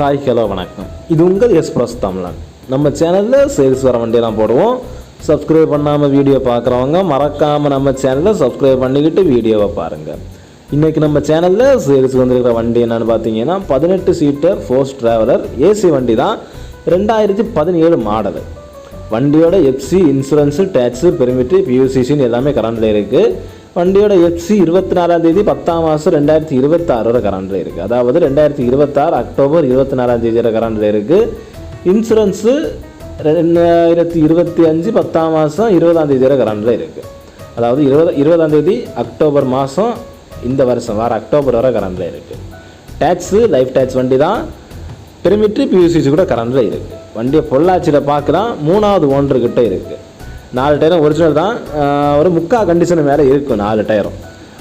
Hi hello வணக்கம். இது உங்கள் எக்ஸ்பிரஸ் தமிழன். நம்ம சேனலில் சேல்ஸ் வர வண்டியெல்லாம் போடுவோம். சப்ஸ்கிரைப் பண்ணாமல் வீடியோ பார்க்குறவங்க மறக்காமல் நம்ம சேனலை சப்ஸ்கிரைப் பண்ணிக்கிட்டு வீடியோவை பாருங்கள் இன்றைக்கி நம்ம சேனலில் சேல்ஸ் வந்திருக்கிற வண்டி என்னென்னு பார்த்தீங்கன்னா பதினெட்டு சீட்டர் ஃபோர்ஸ் ட்ராவலர் ஏசி வண்டி தான். ரெண்டாயிரத்தி பதினேழு மாடல் வண்டியோட எஃப்சி இன்சூரன்ஸு டேக்ஸு பெர்மிட்டு பியூசிசின்னு எல்லாமே கரண்டில் இருக்குது வண்டியோட எஃப்சி இருபத்தி நாலாம் தேதி பத்தாம் மாதம் ரெண்டாயிரத்தி இருபத்தாறு வரை கரண்டில் இருக்குது அதாவது ரெண்டாயிரத்தி இருபத்தாறு அக்டோபர் இருபத்தி நாலாம் தேதி வரை கரண்டில் இருக்குது இன்சூரன்ஸு ரெண்டாயிரத்தி இருபத்தி அஞ்சு பத்தாம் மாதம் இருபதாம் தேதி வரை கரண்டில் இருக்குது அதாவது இருபது இருபதாம் தேதி அக்டோபர் மாதம் இந்த வருஷம் வர அக்டோபர் வரை கரண்டில் இருக்குது டேக்ஸு லைஃப் டேக்ஸ் வண்டி தான் பெருமிட்டு பியூசிசி கூட கரண்டில் இருக்குது வண்டியை பொள்ளாச்சியில் பார்க்கலாம். மூணாவது ஓனர்கிட்ட இருக்குது நாலு டயரும் ஒரிஜினல் தான். ஒரு முக்கால் கண்டிஷன் மேலே இருக்கும் நாலு டயரும்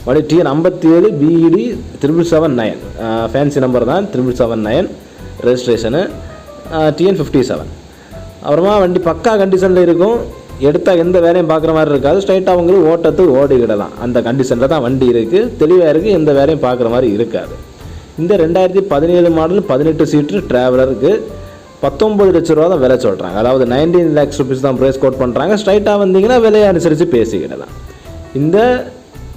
வண்டி டிஎன் ஐம்பத்தி ஏழு BED triple seven nine fancy number தான் triple seven nine registration TN fifty seven அப்புறமா வண்டி பக்கா கண்டிஷனில் இருக்கும். எடுத்தால் எந்த வேலையும் பார்க்குற மாதிரி இருக்காது. ஸ்ட்ரைட்டாக அவங்களுக்கு ஓட்டத்துக்கு ஓடிக்கிடலாம். அந்த கண்டிஷனில் தான் வண்டி இருக்குது தெளிவாக இருக்குது எந்த வேலையும் பார்க்குற மாதிரி இருக்காது. இந்த ரெண்டாயிரத்தி பதினேழு மாடல் பதினெட்டு சீட்டு ட்ராவலருக்கு பத்தொம்பது லட்ச ரூபா தான் விலை சொல்கிறாங்க அதாவது நைன்டீன் லேக்ஸ் ருபீஸ் தான் ப்ரைஸ் கோட் பண்ணுறாங்க ஸ்ட்ரைட்டாக வந்தீங்கன்னா விலையை அனுசரித்து பேசிக்கிடலாம். இந்த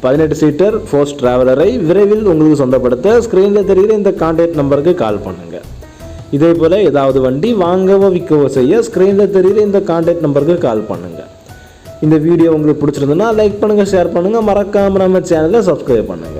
பதினெட்டு சீட்டர் ஃபோர்ஸ் ட்ராவலரை விரைவில் உங்களுக்கு சொந்தப்படுத்த ஸ்க்ரீனில் தெரிகிற இந்த கான்டாக்ட் நம்பருக்கு கால் பண்ணுங்கள் இதே போல் ஏதாவது வண்டி வாங்கவோ விற்கவோ செய்ய ஸ்க்ரீனில் தெரிகிற இந்த கான்டாக்ட் நம்பருக்கு கால் பண்ணுங்கள் இந்த வீடியோ உங்களுக்கு பிடிச்சிருந்ததுன்னா லைக் பண்ணுங்கள் ஷேர் பண்ணுங்கள் மறக்காமல் நம்ம சேனலை சப்ஸ்கிரைப் பண்ணுங்கள்